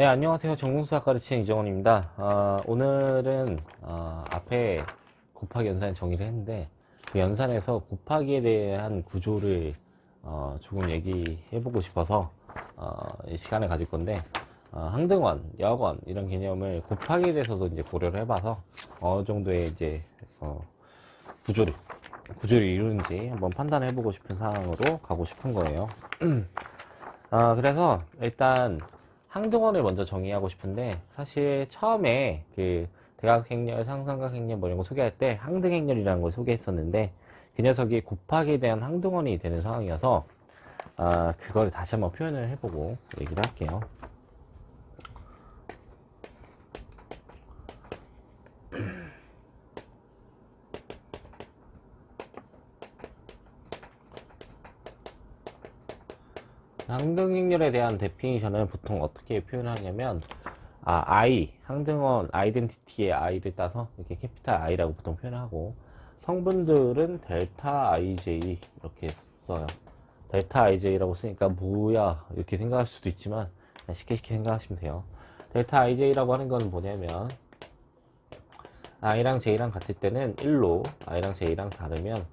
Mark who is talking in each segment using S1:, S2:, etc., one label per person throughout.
S1: 네, 안녕하세요. 정공수학 가르치는 이정원입니다. 어, 오늘은 어, 앞에 곱하기 연산 정의를 했는데 그 연산에서 곱하기에 대한 구조를 어, 조금 얘기해 보고 싶어서 어, 이 시간을 가질 건데 어, 항등원, 여건 이런 개념을 곱하기에 대해서도 이제 고려를 해봐서 어느 정도의 이제 어, 구조를 구조를 이루는지 한번 판단해 보고 싶은 상황으로 가고 싶은 거예요. 아, 그래서 일단 항등원을 먼저 정의하고 싶은데 사실 처음에 그 대각행렬, 상삼각행렬 뭐 이런 거 소개할 때 항등행렬이라는 걸 소개했었는데 그 녀석이 곱하기에 대한 항등원이 되는 상황이어서 아, 그걸 다시 한번 표현을 해보고 얘기를 할게요. 항등행렬에 대한 데피니션을 보통 어떻게 표현하냐면 아, I, 항등원 아이덴티티의 I를 따서 이렇게 캐피탈 I라고 보통 표현하고 성분들은 델타 IJ 이렇게 써요. 델타 IJ라고 쓰니까 뭐야 이렇게 생각할 수도 있지만 쉽게 쉽게 생각하시면 돼요. 델타 IJ라고 하는 건 뭐냐면 I랑 J랑 같을 때는 1로 I랑 J랑 다르면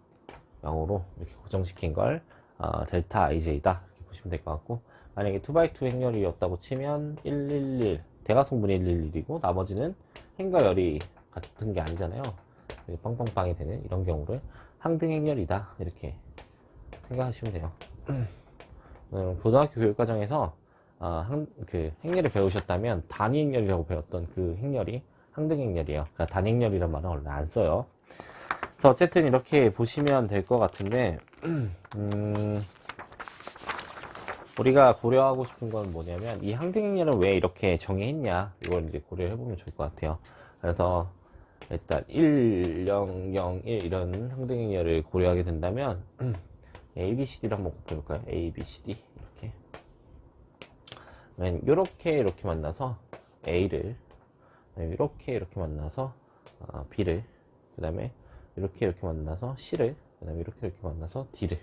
S1: 0으로 이렇게 고정시킨 걸 어, 델타 IJ다 보시면 될 것 같고 만약에 2x2 행렬이었다고 치면 111 대각성분이 111이고 나머지는 행과 열이 같은 게 아니잖아요. 빵빵빵이 되는 이런 경우를 항등 행렬이다 이렇게 생각하시면 돼요. 음, 고등학교 교육과정에서 어, 항, 그 행렬을 배우셨다면 단위 행렬이라고 배웠던 그 행렬이 항등 행렬이에요. 그러니까 단행렬이란 말은 원래 안 써요. 그래서 어쨌든 이렇게 보시면 될 것 같은데 음, 우리가 고려하고 싶은 건 뭐냐면 이 항등행렬은 왜 이렇게 정의했냐 이걸 이제 고려해 보면 좋을 것 같아요. 그래서 일단 1, 0, 0, 1 이런 항등행렬을 고려하게 된다면 A, B, C, D를 한번 곱해볼까요? A, B, C, D 이렇게 그러면 이렇게 이렇게 만나서 A를 이렇게 이렇게 만나서 어, B를 그 다음에 이렇게 이렇게 만나서 C를 그 다음에 이렇게 이렇게 만나서 D를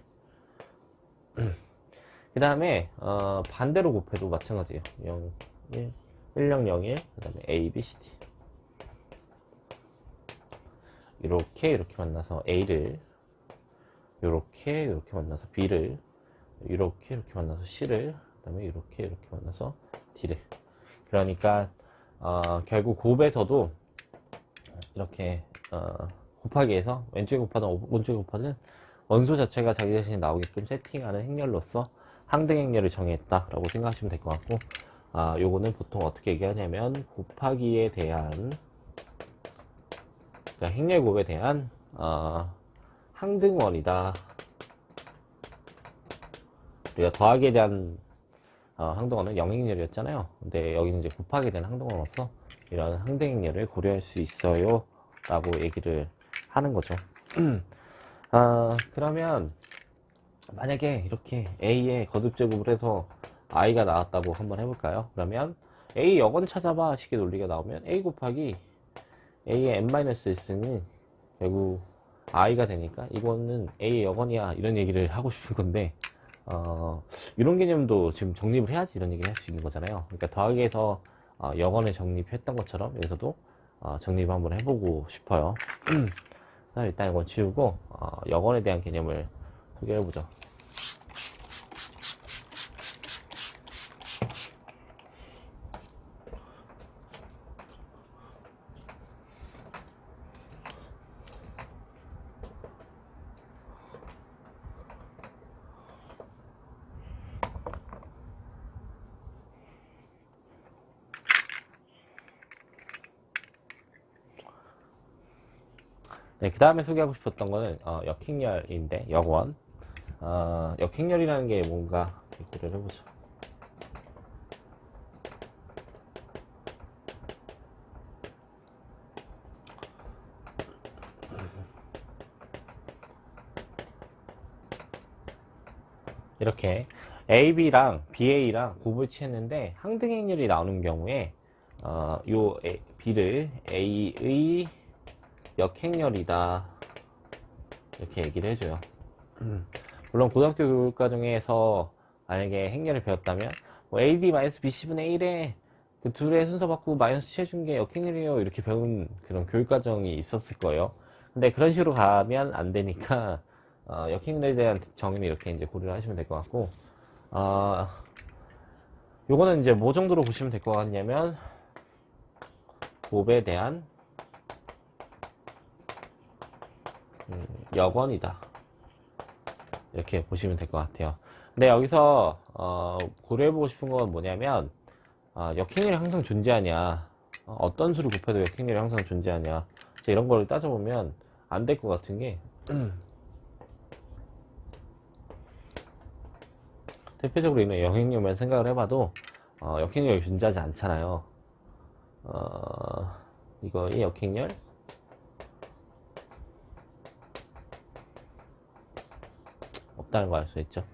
S1: 그 다음에 어, 반대로 곱해도 마찬가지예요. 0, 1, 1, 0, 0, 1, 그 다음에 A, B, C, D. 이렇게 이렇게 만나서 A를 이렇게 이렇게 만나서 B를 이렇게 이렇게 만나서 C를 그 다음에 이렇게 이렇게 만나서 D를. 그러니까 어, 결국 곱에서도 이렇게 어, 곱하기 해서 왼쪽에 곱하든 오른쪽에 곱하든 원소 자체가 자기 자신이 나오게끔 세팅하는 행렬로서 항등 행렬을 정의했다라고 생각하시면 될 것 같고 아 요거는 보통 어떻게 얘기하냐면 곱하기에 대한 그러니까 행렬 곱에 대한 어, 항등원이다. 우리가 더하기에 대한 어, 항등원은 영행렬이었잖아요. 근데 여기는 이제 곱하기에 대한 항등원으로서 이런 항등 행렬을 고려할 수 있어요 라고 얘기를 하는 거죠. 아, 그러면 만약에 이렇게 A에 거듭 제곱을 해서 I가 나왔다고 한번 해볼까요? 그러면 A 역원 찾아봐 식의 논리가 나오면 A 곱하기 A의 n-1승이 결국 I가 되니까 이거는 A의 역원이야 이런 얘기를 하고 싶은 건데 어, 이런 개념도 지금 정립을 해야지 이런 얘기를 할 수 있는 거잖아요. 그러니까 더하기에서 어, 역원을 정립했던 것처럼 여기서도 어, 정립 한번 해보고 싶어요. 일단 이건 지우고 어, 역원에 대한 개념을 소개해보죠. 네, 그 다음에 소개하고 싶었던 거는 어, 역행렬인데 역원. 어, 역행렬이라는 게 뭔가 얘기를 해보죠. 이렇게 AB랑 BA랑 곱을 취했는데 항등행렬이 나오는 경우에 어, 요 A, B를 A의 역행렬이다 이렇게 얘기를 해줘요 음. 물론 고등학교 교육과정에서 만약에 행렬을 배웠다면 뭐 AD-BC분의 1에 그 둘의 순서 바꾸고 마이너스 취해준 게 역행렬이에요. 이렇게 배운 그런 교육 과정이 있었을 거예요. 근데 그런 식으로 가면 안 되니까, 어, 역행렬에 대한 정의는 이렇게 이제 고려를 하시면 될 것 같고, 어, 요거는 이제 뭐 정도로 보시면 될 것 같냐면, 곱에 대한 음, 여건이다. 이렇게 보시면 될 것 같아요. 근데 여기서 어, 고려해보고 싶은 건 뭐냐면 어, 역행렬이 항상 존재하냐 어, 떤 수를 곱해도 역행렬이 항상 존재하냐 자, 이런 걸 따져보면 안 될 것 같은 게 대표적으로 이런 역행렬만 생각을 해봐도 어, 역행렬이 존재하지 않잖아요. 어, 이거 이 역행렬 없다는 걸 알 수 있죠.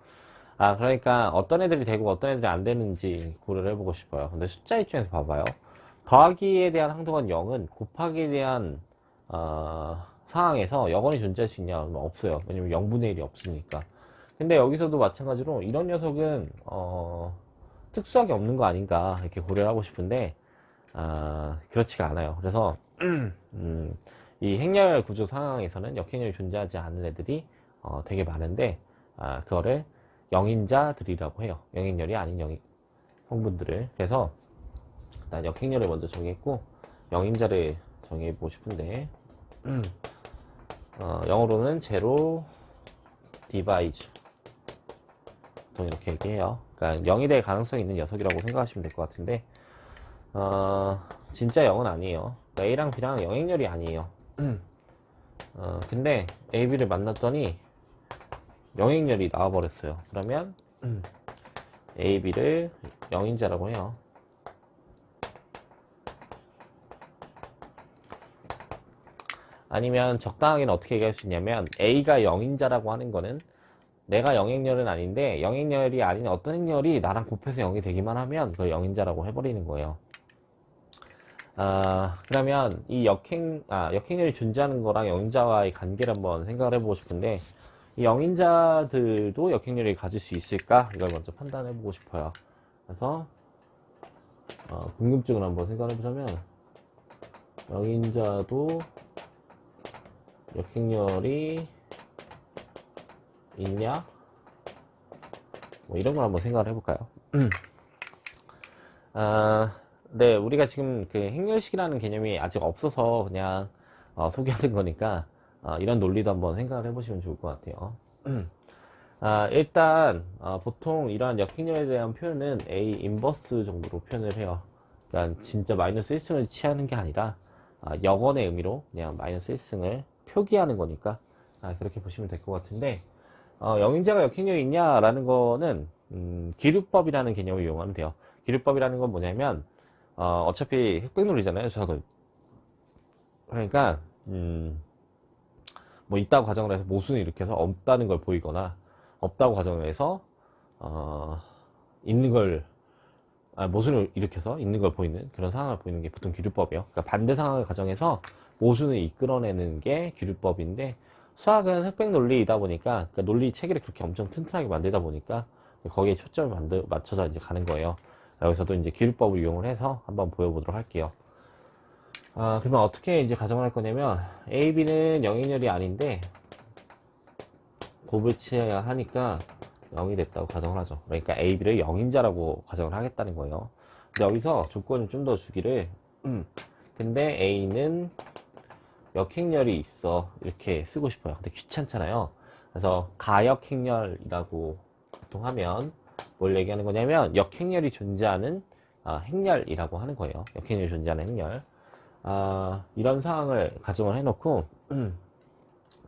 S1: 아, 그러니까 어떤 애들이 되고 어떤 애들이 안 되는지 고려를 해보고 싶어요. 근데 숫자 입장에서 봐봐요. 더하기에 대한 항도가 0은 곱하기에 대한 어, 상황에서 여건이 존재할 수 있냐? 면 없어요. 왜냐면 0분의 1이 없으니까. 근데 여기서도 마찬가지로 이런 녀석은 어, 특수하게 없는 거 아닌가 이렇게 고려를 하고 싶은데 아, 그렇지가 않아요. 그래서 음, 이 행렬 구조 상황에서는 역행렬이 존재하지 않은 애들이 어, 되게 많은데 아, 그거를 영인자들이라고 해요. 영행렬이 아닌 영인 성분들을. 그래서 난 역행렬을 먼저 정했고 영인자를 정해보고 싶은데 어, 영어로는 제로 디바이즈 보통 이렇게 얘기해요. 그러니까 0이 될 가능성이 있는 녀석이라고 생각하시면 될 것 같은데 어, 진짜 0은 아니에요. 그러니까 A랑 B랑 영행렬이 아니에요. 어, 근데 A, B를 만났더니 영행렬이 나와버렸어요. 그러면 A, B를 영인자라고 해요. 아니면 적당하게는 어떻게 얘기할 수 있냐면 A가 영인자라고 하는 거는 내가 영행렬은 아닌데 영행렬이 아닌 어떤 행렬이 나랑 곱해서 0이 되기만 하면 그걸 영인자라고 해버리는 거예요. 아, 그러면 이 역행, 아, 역행렬이 존재하는 거랑 영인자와의 관계를 한번 생각을 해보고 싶은데 이 영인자들도 역행렬을 가질 수 있을까? 이걸 먼저 판단해 보고 싶어요. 그래서 어, 궁금증을 한번 생각해 보자면 영인자도 역행렬이 있냐? 뭐 이런 걸 한번 생각을 해볼까요? 아, 네, 우리가 지금 그 행렬식이라는 개념이 아직 없어서 그냥 어, 소개하는 거니까 어, 이런 논리도 한번 생각을 해보시면 좋을 것 같아요. 아, 일단 어, 보통 이러한 역행렬에 대한 표현은 A 인버스 정도로 표현을 해요. 그러니까 진짜 마이너스 1승을 취하는 게 아니라 아, 역언의 의미로 그냥 마이너스 1승을 표기하는 거니까 아, 그렇게 보시면 될 것 같은데 어, 영인자가 역행렬이 있냐라는 거는 음, 기류법이라는 개념을 이용하면 돼요. 기류법이라는 건 뭐냐면 어, 어차피 흑백놀이잖아요, 수학은. 그러니까 음, 뭐 있다고 가정을 해서 모순을 일으켜서 없다는 걸 보이거나 없다고 가정을 해서 어, 있는 걸 아, 모순을 일으켜서 있는 걸 보이는 그런 상황을 보이는 게 보통 기류법이에요. 그러니까 반대 상황을 가정해서 모순을 이끌어내는 게 기류법인데 수학은 흑백 논리이다 보니까 그러니까 논리 체계를 그렇게 엄청 튼튼하게 만들다 보니까 거기에 초점을 만들, 맞춰서 이제 가는 거예요. 여기서도 이제 기류법을 이용을 해서 한번 보여보도록 할게요. 아, 그러면 어떻게 이제 가정을 할 거냐면 A, B는 영행렬이 아닌데 곱을 치어야 하니까 0이 됐다고 가정을 하죠. 그러니까 A, B를 영인자라고 가정을 하겠다는 거예요. 여기서 조건을 좀 더 주기를 음, 근데 A는 역행렬이 있어 이렇게 쓰고 싶어요. 근데 귀찮잖아요. 그래서 가역행렬이라고 보통 하면 뭘 얘기하는 거냐면 역행렬이 존재하는 아, 행렬이라고 하는 거예요. 역행렬이 존재하는 행렬. 아, 이런 상황을 가정을 해놓고 음,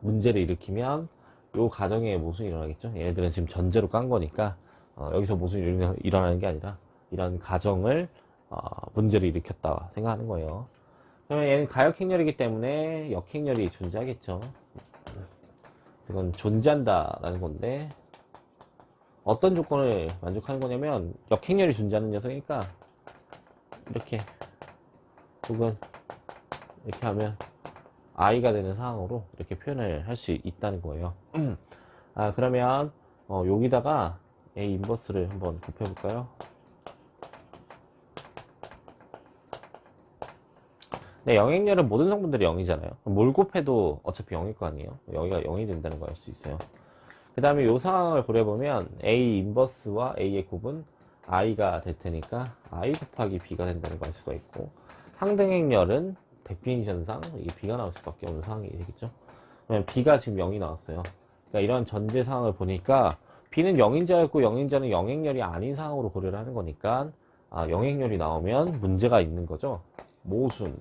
S1: 문제를 일으키면 요 가정에 모순이 일어나겠죠. 얘네들은 지금 전제로 깐 거니까 어, 여기서 모순이 일어나- 일어나는 게 아니라 이런 가정을 어, 문제를 일으켰다 생각하는 거예요. 그러면 얘는 가역행렬이기 때문에 역행렬이 존재하겠죠. 이건 존재한다라는 건데 어떤 조건을 만족하는 거냐면 역행렬이 존재하는 녀석이니까 이렇게 혹은 이렇게 하면 i가 되는 상황으로 이렇게 표현을 할 수 있다는 거예요. 아 그러면 어, 여기다가 a 인버스를 한번 곱해볼까요? 근데 영행렬은 모든 성분들이 0이잖아요. 뭘 곱해도 어차피 0일 거 아니에요. 여기가 0이 된다는 걸 알 수 있어요. 그 다음에 이 상황을 고려해보면 A 인버스와 A의 곱은 I가 될 테니까 I 곱하기 B가 된다는 걸 알 수가 있고 항등행렬은 데피니션상 이 B가 나올 수밖에 없는 상황이 되겠죠. 그러면 B가 지금 0이 나왔어요. 그러니까 이런 전제 상황을 보니까 B는 0인자였고 0인자는 영행렬이 아닌 상황으로 고려를 하는 거니까 아, 영행렬이 나오면 문제가 있는 거죠. 모순.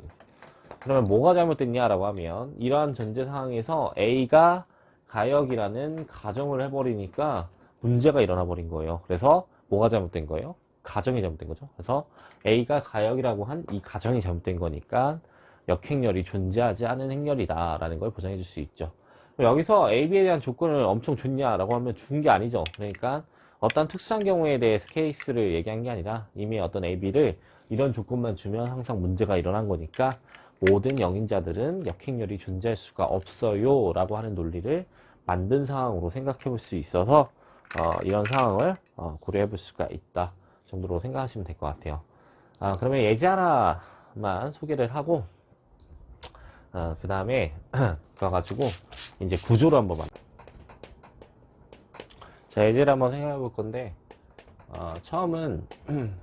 S1: 그러면 뭐가 잘못됐냐라고 하면 이러한 전제 상황에서 A가 가역이라는 가정을 해버리니까 문제가 일어나 버린 거예요. 그래서 뭐가 잘못된 거예요? 가정이 잘못된 거죠. 그래서 A가 가역이라고 한 이 가정이 잘못된 거니까 역행렬이 존재하지 않은 행렬이다라는 걸 보장해 줄 수 있죠. 여기서 A, B에 대한 조건을 엄청 줬냐라고 하면 준 게 아니죠. 그러니까 어떤 특수한 경우에 대해서 케이스를 얘기한 게 아니라 이미 어떤 A, B를 이런 조건만 주면 항상 문제가 일어난 거니까 모든 영인자들은 역행렬이 존재할 수가 없어요 라고 하는 논리를 만든 상황으로 생각해 볼 수 있어서 어, 이런 상황을 어, 고려해 볼 수가 있다 정도로 생각하시면 될 것 같아요. 아, 그러면 예제 하나만 소개를 하고 어, 그 다음에 가가지고 이제 구조를 한번 만 자, 예제를 한번 생각해 볼 건데 어, 처음은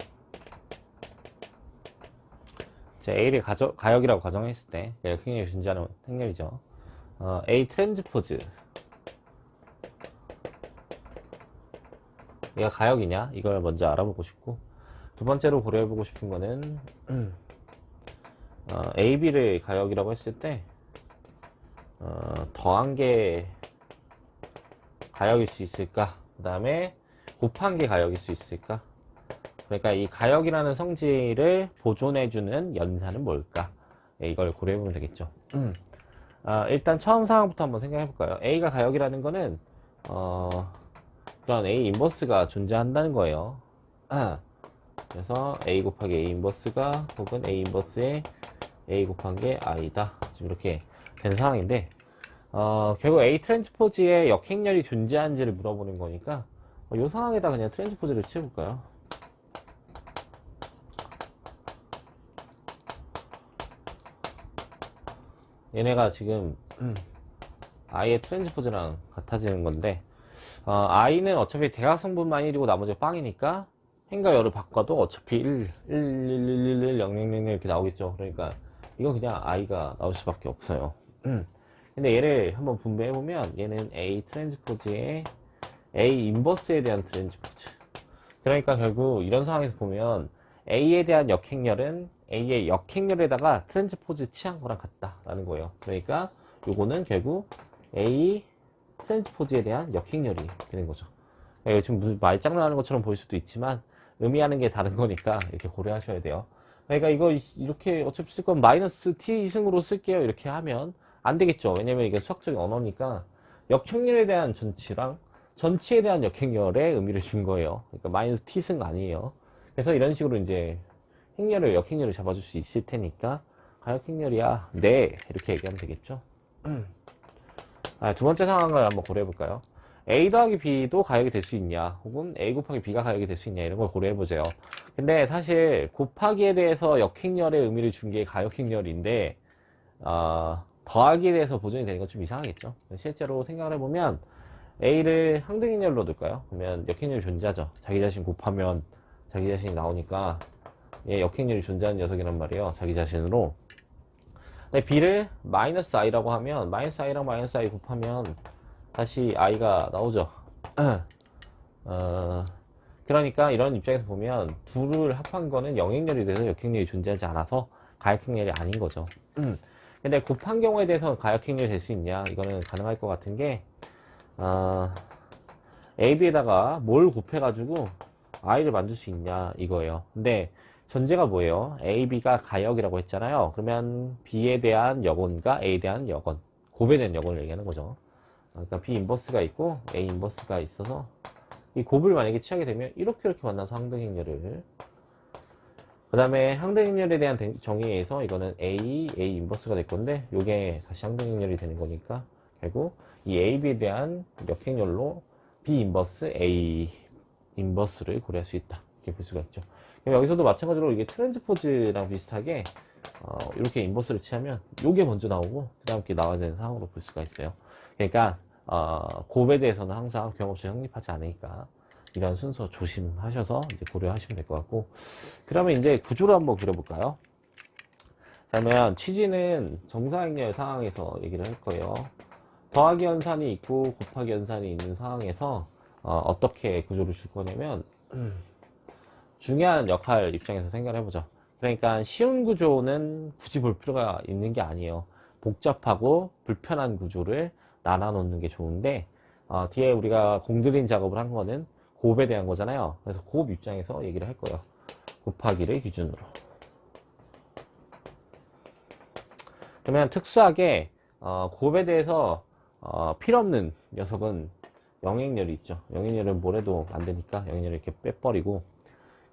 S1: 자, A를 가역이라고 가정했을 때 역행렬이 존재하는 행렬이죠. 어, A 트랜스포즈 얘가 가역이냐? 이걸 먼저 알아보고 싶고. 두 번째로 고려해보고 싶은 거는 어, AB를 가역이라고 했을 때 어, 더한 게 가역일 수 있을까? 그 다음에 곱한 게 가역일 수 있을까? 그러니까 이 가역이라는 성질을 보존해주는 연산은 뭘까? 예, 이걸 고려해보면 되겠죠. 아, 일단 처음 상황부터 한번 생각해볼까요? A가 가역이라는 거는 어, 그런 A 인버스가 존재한다는 거예요. 아, 그래서 A 곱하기 A 인버스가 혹은 A 인버스의 A 곱한 게 I다. 지금 이렇게 된 상황인데, 어, 결국 A 트랜스포즈의 역행렬이 존재한지를 물어보는 거니까, 어, 이 상황에다 그냥 트랜스포즈를 치워볼까요? 얘네가 지금, I의 트랜스포즈랑 같아지는 건데, 어, i는 어차피 대각성분만 1이고 나머지가 빵이니까 행과 열을 바꿔도 어차피 1, 1, 1, 1, 1, 1, 0, 0, 0 이렇게 나오겠죠. 그러니까 이거 그냥 i가 나올 수밖에 없어요. 음. 근데 얘를 한번 분배해보면 얘는 a 트랜스포즈의 a 인버스에 대한 트랜스포즈. 그러니까 결국 이런 상황에서 보면 a에 대한 역행렬은 a의 역행렬에다가 트랜스포즈 취한 거랑 같다라는 거예요. 그러니까 요거는 결국 a 트랜스포즈에 대한 역행렬이 되는 거죠. 예, 지금 무슨 말장난하는 것처럼 보일 수도 있지만 의미하는 게 다른 거니까 이렇게 고려하셔야 돼요. 그러니까 이거 이렇게 어차피 쓸 건 마이너스 t 이승으로 쓸게요 이렇게 하면 안 되겠죠. 왜냐면 이게 수학적인 언어니까 역행렬에 대한 전치랑 전치에 대한 역행렬의 의미를 준 거예요. 그러니까 마이너스 t승 아니에요. 그래서 이런 식으로 이제 행렬을 역행렬을 잡아줄 수 있을 테니까 가역행렬이야. 네 이렇게 얘기하면 되겠죠. 아, 두 번째 상황을 한번 고려해 볼까요? A 더하기 B도 가역이 될 수 있냐, 혹은 A 곱하기 B가 가역이 될 수 있냐, 이런 걸 고려해 보세요. 근데 사실 곱하기에 대해서 역행렬의 의미를 준 게 가역행렬인데, 어, 더하기에 대해서 보존이 되는 건 좀 이상하겠죠? 실제로 생각을 해보면, A를 항등행렬로 둘까요? 그러면 역행렬이 존재하죠. 자기 자신 곱하면 자기 자신이 나오니까, 얘 역행렬이 존재하는 녀석이란 말이에요. 자기 자신으로. 근데 b를 마이너스 i라고 하면 마이너스 i랑 마이너스 i 곱하면 다시 i가 나오죠. 어, 그러니까 이런 입장에서 보면 둘을 합한 거는 영행렬이 돼서 역행렬이 존재하지 않아서 가역행렬이 아닌 거죠. 근데 곱한 경우에 대해서 가역행렬이 될 수 있냐? 이거는 가능할 것 같은 게 어, AB에다가 뭘 곱해가지고 i를 만들 수 있냐 이거예요. 근데 전제가 뭐예요? A, B가 가역이라고 했잖아요. 그러면 B에 대한 역원과 A에 대한 곱에 대한 역원을 얘기하는 거죠. 그러니까 B 인버스가 있고 A 인버스가 있어서 이 곱을 만약에 취하게 되면 이렇게 이렇게 만나서 항등행렬을 그 다음에 항등행렬에 대한 정의에 의해서 이거는 A, A 인버스가 될 건데 이게 다시 항등행렬이 되는 거니까 결국 이 A, B에 대한 역행렬로 B 인버스 A 인버스를 고려할 수 있다. 이렇게 볼 수가 있죠. 여기서도 마찬가지로 이게 트랜스포즈랑 비슷하게 어, 이렇게 인버스를 취하면 요게 먼저 나오고 그 다음 게 나와야 되는 상황으로 볼 수가 있어요. 그러니까 어, 곱에 대해서는 항상 경험치 성립하지 않으니까 이런 순서 조심하셔서 이제 고려하시면 될 것 같고 그러면 이제 구조를 한번 그려볼까요? 자, 그러면 취지는 정사행렬 상황에서 얘기를 할 거예요. 더하기 연산이 있고 곱하기 연산이 있는 상황에서 어, 떻게 구조를 줄 거냐면 중요한 역할 입장에서 생각을 해보죠. 그러니까 쉬운 구조는 굳이 볼 필요가 있는 게 아니에요. 복잡하고 불편한 구조를 나눠 놓는 게 좋은데 어, 뒤에 우리가 공들인 작업을 한 거는 곱에 대한 거잖아요. 그래서 곱 입장에서 얘기를 할 거예요. 곱하기를 기준으로. 그러면 특수하게 어, 곱에 대해서 어, 필요 없는 녀석은 영행렬이 있죠. 영행렬은 뭘 해도 안 되니까 영행렬을 이렇게 빼버리고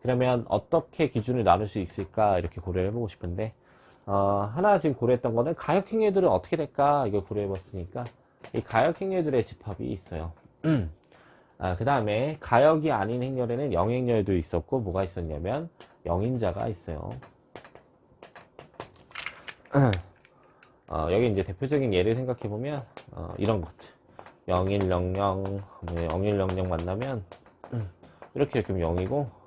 S1: 그러면 어떻게 기준을 나눌 수 있을까 이렇게 고려를 해보고 싶은데 어, 하나 지금 고려했던 거는 가역행렬들은 어떻게 될까 이걸 고려해봤으니까 이 가역행렬들의 집합이 있어요. 아, 그 다음에 가역이 아닌 행렬에는 영행렬도 있었고 뭐가 있었냐면 영인자가 있어요. 어, 여기 이제 대표적인 예를 생각해 보면 어, 이런 것들 0100, 0100 만나면 이렇게 이렇게 하면 0이고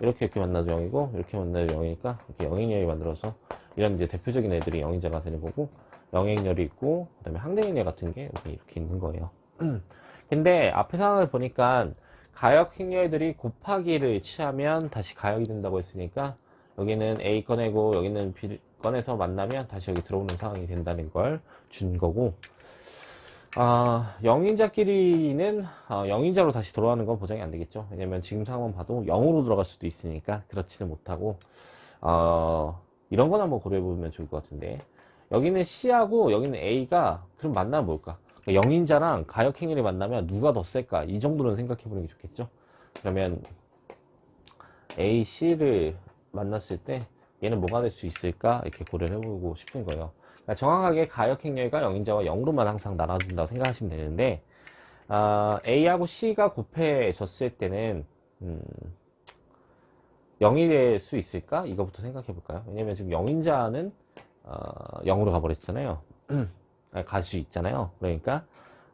S1: 이렇게 이렇게 만나도 0이고 이렇게 만나도 0이니까 이렇게 영행렬이 만들어서 이런 이제 대표적인 애들이 영인자가 되는 거고 영행렬이 있고 그 다음에 항대행렬 같은 게 여기 이렇게 있는 거예요. 근데 앞에 상황을 보니까 가역 행렬들이 곱하기를 취하면 다시 가역이 된다고 했으니까 여기는 A 꺼내고 여기는 B 꺼내서 만나면 다시 여기 들어오는 상황이 된다는 걸 준 거고 아, 영인자끼리는 어, 영인자로 다시 돌아가는 건 보장이 안 되겠죠. 왜냐면 지금 상황 봐도 0으로 들어갈 수도 있으니까 그렇지는 못하고 어, 이런 건 한번 고려해 보면 좋을 것 같은데 여기는 C하고 여기는 A가 그럼 만나면 뭘까? 그러니까 영인자랑 가역행렬이 만나면 누가 더 셀까? 이 정도는 생각해 보는 게 좋겠죠. 그러면 A, C를 만났을 때 얘는 뭐가 될 수 있을까? 이렇게 고려를 해보고 싶은 거예요. 그러니까 정확하게 가역행렬과 영인자와 0으로만 항상 나눠진다고 생각하시면 되는데 아, A하고 C가 곱해졌을 때는 음, 0이 될 수 있을까? 이거부터 생각해 볼까요? 왜냐면 지금 영인자는 어, 0으로 가버렸잖아요. 갈 수 있잖아요. 그러니까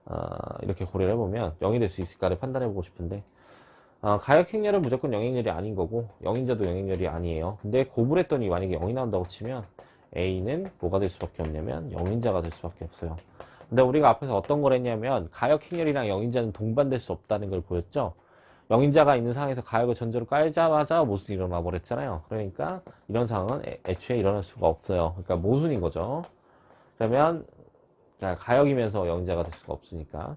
S1: 어, 이렇게 고려를 해보면 0이 될 수 있을까를 판단해 보고 싶은데 어, 가역행렬은 무조건 영행렬이 아닌 거고 영인자도 영행렬이 아니에요. 근데 곱을 했더니 만약에 0이 나온다고 치면 A는 뭐가 될 수밖에 없냐면 영인자가 될 수밖에 없어요. 근데 우리가 앞에서 어떤 걸 했냐면 가역행렬이랑 영인자는 동반될 수 없다는 걸 보였죠. 영인자가 있는 상황에서 가역을 전제로 깔자마자 모순이 일어나 버렸잖아요. 그러니까 이런 상황은 애- 애초에 일어날 수가 없어요. 그러니까 모순인 거죠. 그러면 그러니까 가역이면서 영인자가 될 수가 없으니까.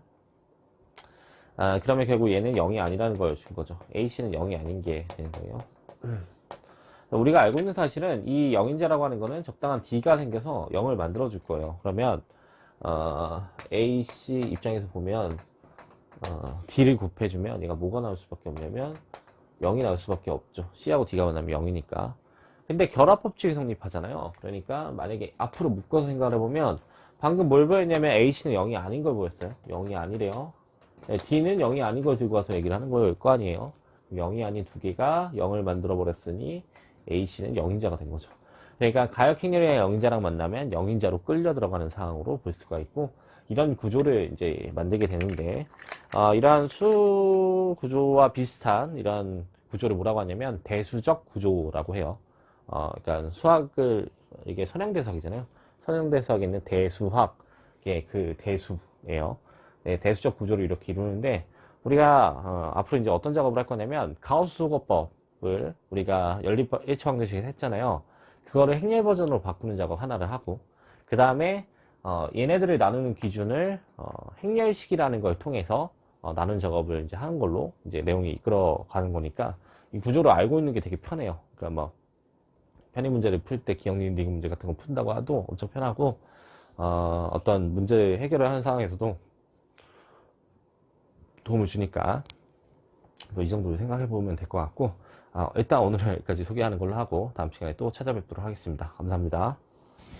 S1: 아, 그러면 결국 얘는 0이 아니라는 걸 준 거죠. A씨는 0이 아닌 게 되는 거예요. 우리가 알고 있는 사실은 이 영인자라고 하는 거는 적당한 D가 생겨서 0을 만들어 줄 거예요. 그러면 어, A, C 입장에서 보면 어, D를 곱해주면 얘가 뭐가 나올 수밖에 없냐면 0이 나올 수밖에 없죠. C하고 D가 만나면 0이니까. 근데 결합법칙이 성립하잖아요. 그러니까 만약에 앞으로 묶어서 생각을 해보면 방금 뭘 보였냐면 A씨는 0이 아닌 걸 보였어요. 0이 아니래요. 네, D는 0이 아닌 걸 들고 와서 얘기를 하는 걸거 아니에요. 0이 아닌 두 개가 0을 만들어 버렸으니 A씨는 영인자가 된 거죠. 그러니까 가역행렬이랑 영인자랑 만나면 영인자로 끌려 들어가는 상황으로 볼 수가 있고 이런 구조를 이제 만들게 되는데 어, 이러한 수 구조와 비슷한 이런 구조를 뭐라고 하냐면 대수적 구조라고 해요. 어, 그러니까 수학을 이게 선형대석이잖아요. 선형대석에 있는 대수학 그 대수예요. 네, 대수적 구조를 이렇게 이루는데 우리가 어, 앞으로 이제 어떤 작업을 할 거냐면 가우스 소거법을 우리가 연립 일치방정식에서 했잖아요. 그거를 행렬 버전으로 바꾸는 작업 하나를 하고 그 다음에 어, 얘네들을 나누는 기준을 어, 행렬식이라는 걸 통해서 어, 나눈 작업을 이제 하는 걸로 이제 내용이 이끌어 가는 거니까 이 구조를 알고 있는 게 되게 편해요. 그러니까 뭐 편의 문제를 풀 때 기억 디귿 문제 같은 거 푼다고 해도 엄청 편하고 어, 어떤 문제 해결을 하는 상황에서도 도움을 주니까 뭐 이 정도로 생각해 보면 될 것 같고 아, 일단 오늘은 여기까지 소개하는 걸로 하고 다음 시간에 또 찾아뵙도록 하겠습니다. 감사합니다.